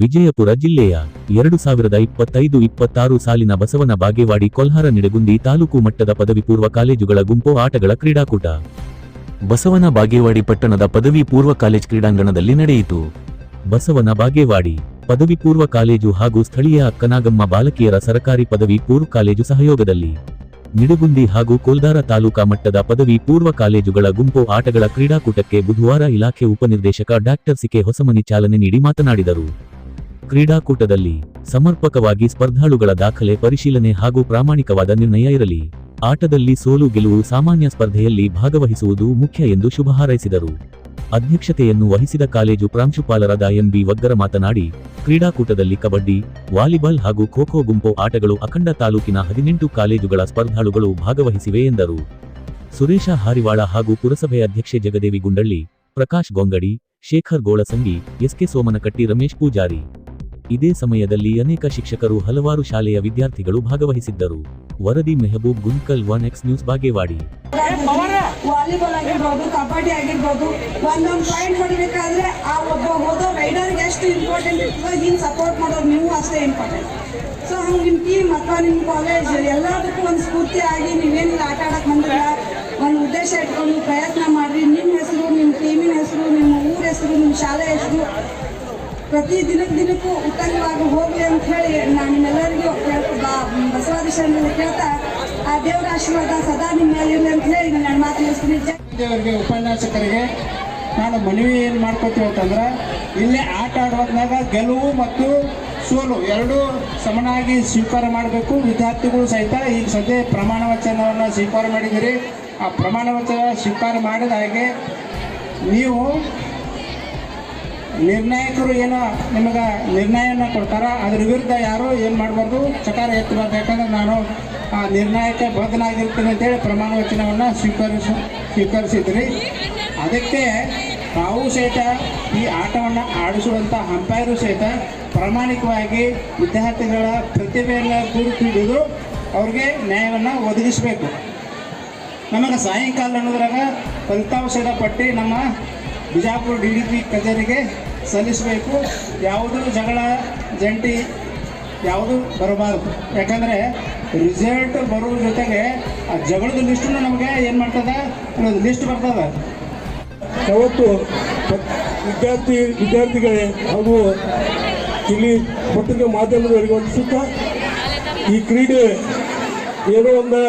ವಿಜಯಪುರ ಜಿಲ್ಲೆಯ ಎರಡು ಸಾವಿರದ ಇಪ್ಪತ್ತೈದು ಇಪ್ಪತ್ತಾರು ಸಾಲಿನ ಬಸವನ ಬಾಗೇವಾಡಿ ಕೊಲ್ಹಾರ ನಿಡಗುಂದಿ ತಾಲೂಕು ಮಟ್ಟದ ಪದವಿ ಪೂರ್ವ ಕಾಲೇಜುಗಳ ಗುಂಪು ಆಟಗಳ ಕ್ರೀಡಾಕೂಟ. ಬಸವನ ಬಾಗೇವಾಡಿ ಪಟ್ಟಣದ ಪದವಿ ಪೂರ್ವ ಕಾಲೇಜ್ ಕ್ರೀಡಾಂಗಣದಲ್ಲಿ ನಡೆಯಿತು. ಬಸವನ ಬಾಗೇವಾಡಿ ಪದವಿ ಪೂರ್ವ ಕಾಲೇಜು ಹಾಗೂ ಸ್ಥಳೀಯ ಅಕ್ಕನಾಗಮ್ಮ ಬಾಲಕಿಯರ ಸರಕಾರಿ ಪದವಿ ಪೂರ್ವ ಕಾಲೇಜು ಸಹಯೋಗದಲ್ಲಿ. ನಿಡಗುಂದಿ ಹಾಗೂ ಕೋಲ್ದಾರ ತಾಲೂಕಾ ಮಟ್ಟದ ಪದವಿ ಪೂರ್ವ ಕಾಲೇಜುಗಳ ಗುಂಪು ಆಟಗಳ ಕ್ರೀಡಾಕೂಟಕ್ಕೆ ಬುಧವಾರ ಇಲಾಖೆ ಉಪನಿರ್ದೇಶಕ ಡಾಕ್ಟರ್ ಸಿಕೆ ಹೊಸಮನಿ ಚಾಲನೆ ನೀಡಿ ಮಾತನಾಡಿದರು. ಕ್ರೀಡಾಕೂಟದಲ್ಲಿ ಸಮರ್ಪಕವಾಗಿ ಸ್ಪರ್ಧಾಳುಗಳ ದಾಖಲೆ ಪರಿಶೀಲನೆ ಹಾಗೂ ಪ್ರಾಮಾಣಿಕವಾದ ನಿರ್ಣಯ ಇರಲಿ. ಆಟದಲ್ಲಿ ಸೋಲು ಗೆಲುವು ಸಾಮಾನ್ಯ ಸ್ಪರ್ಧೆಯಲ್ಲಿ ಭಾಗವಹಿಸುವುದು ಮುಖ್ಯ ಎಂದು ಶುಭ ಹಾರೈಸಿದರು. ಅಧ್ಯಕ್ಷತೆಯನ್ನು ವಹಿಸಿದ ಕಾಲೇಜು ಪ್ರಾಂಶುಪಾಲರಾದ ಎಂಬಿ ವಗ್ಗರ ಮಾತನಾಡಿ, ಕ್ರೀಡಾಕೂಟದಲ್ಲಿ ಕಬಡ್ಡಿ, ವಾಲಿಬಾಲ್ ಹಾಗೂ ಖೋ ಖೋ ಗುಂಪು ಆಟಗಳು ಅಖಂಡ ತಾಲೂಕಿನ ಹದಿನೆಂಟು ಕಾಲೇಜುಗಳ ಸ್ಪರ್ಧಾಳುಗಳು ಭಾಗವಹಿಸಿವೆ ಎಂದರು. ಸುರೇಶ ಹಾರಿವಾಳ ಹಾಗೂ ಪುರಸಭೆ ಅಧ್ಯಕ್ಷೆ ಜಗದೇವಿ ಗುಂಡಳ್ಳಿ, ಪ್ರಕಾಶ್ ಗೊಂಗಡಿ, ಶೇಖರ್ ಗೋಳಸಂಗಿ, ಎಸ್ಕೆ ಸೋಮನಕಟ್ಟಿ ರಮೇಶ್ ಪೂಜಾರಿ. ಇದೇ ಸಮಯದಲ್ಲಿ ಅನೇಕ ಶಿಕ್ಷಕರು ಹಲವಾರು ಶಾಲೆಯ ವಿದ್ಯಾರ್ಥಿಗಳು ಭಾಗವಹಿಸಿದ್ದರು. ವರದಿ Mehaboob Gunkal one X news Bagewadi. Volleyball ಆಗಿರ್ಬೋದು, ಕಬಡ್ಡಿ ಆಗಿರ್ಬೋದು, ಒಂದೊಂದು ಪಾಯಿಂಟ್ ಹೊಡಿಬೇಕಾದ್ರೆ ಆ ಒಬ್ಬ ಓದೋ ರೈಡರ್ಗೆ ಎಷ್ಟು ಇಂಪಾರ್ಟೆಂಟ್ ಇರ್ತದೆ ಹಿಂಗೆ ಸಪೋರ್ಟ್ ಮಾಡೋರು, ನೀವು ಅಷ್ಟೇ ಇಂಪಾರ್ಟೆಂಟ್ ಸೊ ಹಂಗೆ ನಿಮ್ಮ ಟೀಮ್ ಅಥವಾ ನಿಮ್ಮ ಕಾಲೇಜ್ ಎಲ್ಲದಕ್ಕೂ ಒಂದು ಸ್ಫೂರ್ತಿ ಆಗಿ ನೀವೇನಿಲ್ಲ ಆಟ ಆಡಕ್ಕೆ ಪ್ರತಿ ದಿನದ ದಿನಕ್ಕೂ ಉತ್ತಮವಾಗಿ ಹೋಗಲಿ ಅಂತ ಹೇಳಿ ನಾನು ನಿಮ್ಮೆಲ್ಲರಿಗೂ ಬಸವಾದಿ ಬಸವಾದೀಶರಲ್ಲಿ ಕೇಳ್ತಾ, ಆ ದೇವರ ಆಶೀರ್ವಾದ ಸದಾ ನಿಮ್ಮ ಮೇಲೆ ಇರಲಿ ಅಂತ ಹೇಳಿ ನಾನು ಮಾತು ಅವರಿಗೆ ಉಪನ್ಯಾಸಕರಿಗೆ ನಾನು ಮನವಿ ಏನು ಮಾಡ್ಕೊತೀವಿ ಅಂತಂದ್ರೆ, ಇಲ್ಲಿ ಆಟ ಆಡುವಾಗ ಗೆಲುವು ಮತ್ತು ಸೋಲು ಎರಡೂ ಸಮನಾಗಿ ಸ್ವೀಕಾರ ಮಾಡಬೇಕು. ವಿದ್ಯಾರ್ಥಿಗಳು ಸಹಿತ ಈಗ ಸದ್ಯ ಪ್ರಮಾಣ ವಚನವನ್ನು ಸ್ವೀಕಾರ ಮಾಡಿದಿರಿ ಆ ಪ್ರಮಾಣ ವಚನ ಸ್ವೀಕಾರ ಮಾಡಿದ ಹಾಗೆ ನೀವು ನಿರ್ಣಾಯಕರು ಏನೋ ನಿಮಗೆ ನಿರ್ಣಯವನ್ನು ಕೊಡ್ತಾರೆ, ಅದ್ರ ವಿರುದ್ಧ ಯಾರು ಏನು ಮಾಡಬಾರ್ದು? ಚಕಾರ ಎತ್ತಬಾರ್ದು ಯಾಕಂದ್ರೆ ನಾನು ಆ ನಿರ್ಣಾಯಕ ಬದ್ಧನಾಗಿರ್ತೀನಿ ಅಂತೇಳಿ ಪ್ರಮಾಣ ವಚನವನ್ನು ಸ್ವೀಕರಿಸ, ಸ್ವೀಕರಿಸಿದ್ರಿ. ಅದಕ್ಕೆ ತಾವು ಸಹಿತ ಈ ಆಟವನ್ನು ಆಡಿಸುವಂಥ ಅಂಪೈರು ಸಹಿತ ಪ್ರಾಮಾಣಿಕವಾಗಿ ವಿದ್ಯಾರ್ಥಿಗಳ ಪ್ರತಿಭೆಯನ್ನು ಗುರುತಿಡಿದು ಅವ್ರಿಗೆ ನ್ಯಾಯವನ್ನು ಒದಗಿಸಬೇಕು. ನಮಗೆ ಸಾಯಂಕಾಲ ಅನ್ನೋದ್ರಾಗ ಫಲಿತಾಂಶದ ಪಟ್ಟಿ ನಮ್ಮ ಬಿಜಾಪುರ ಡಿ ಡಿ ಪಿ ಕಚೇರಿಗೆ ಸಲ್ಲಿಸಬೇಕು. ಯಾವುದೂ ಜಗಳ, ಜಂಟಿ ಯಾವುದು ಬರಬಾರದು. ಯಾಕಂದರೆ ರಿಸಲ್ಟ್ ಬರೋ ಜೊತೆಗೆ ಆ ಜಗಳದ ಲಿಸ್ಟನ್ನು ನಮಗೆ ಏನು ಮಾಡ್ತದೆ? ಅನ್ನೋದು ಲಿಸ್ಟ್ ಬರ್ತದೆ. ಯಾವತ್ತು ವಿದ್ಯಾರ್ಥಿ, ವಿದ್ಯಾರ್ಥಿಗಳೇ ಹಾಗೂ ಇಲ್ಲಿ ಪತ್ರಿಕೆ ಮಾಧ್ಯಮದವರಿಗೆ ಸುತ್ತ ಈ ಕ್ರೀಡೆ ಏನೋ ಒಂದು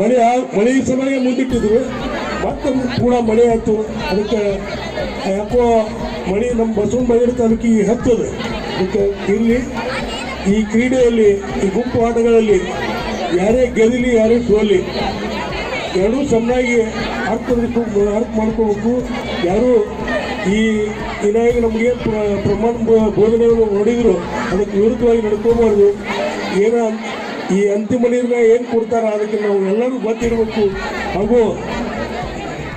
ಮಳೆ ಮಳೆ ಸಮಯ ಮುಂದಿಟ್ಟಿದ್ರು. ಮತ್ತೆ ಕೂಡ ಮಳೆ ಆಯಿತು. ಅದಕ್ಕೆ ಯಾಕೋ ಮಳೆ ನಮ್ಮ ಬಸವನ ಬಾಗೇವಾಡಿ ತಾಲೂಕಿ ಹತ್ತದೆ. ಅದಕ್ಕೆ ಇಲ್ಲಿ ಈ ಕ್ರೀಡೆಯಲ್ಲಿ, ಈ ಗುಂಪು ಆಟಗಳಲ್ಲಿ ಯಾರೇ ಗೆದಲಿ, ಯಾರೇ ಸೋಲಿ, ಎರಡೂ ಚೆನ್ನಾಗಿ ಅರ್ಥ ಅರ್ಥ ಮಾಡ್ಕೋಬೇಕು ಯಾರು ಈ ಇನ್ನಾಗಿ ನಮಗೆ ಪ್ರ- ಪ್ರಮಾಣ ಬೋಧನೆಯನ್ನು ನೋಡಿದ್ರು, ಅದಕ್ಕೆ ವಿರುದ್ಧವಾಗಿ ನಡ್ಕೋಬಾರ್ದು. ಏನೋ ಈ ಅಂತಿಮ ನಿರ್ಣಯ ಏನು ಕೊಡ್ತಾರ, ಅದಕ್ಕೆ ನಾವು ಎಲ್ಲರೂ ಗೊತ್ತಿರಬೇಕು. ಹಾಗೂ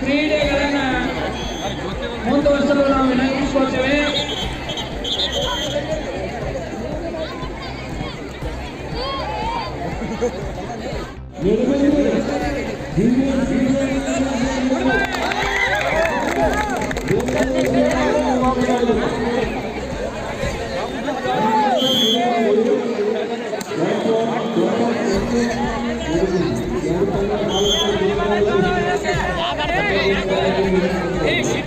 ಕ್ರೀಡೆಗಳನ್ನ ಮುಂದುವರಿಸಲು ನಾವು ವಿನಂತಿಸಿಕೊಳ್ತೇವೆ. ದಿವ್ಯ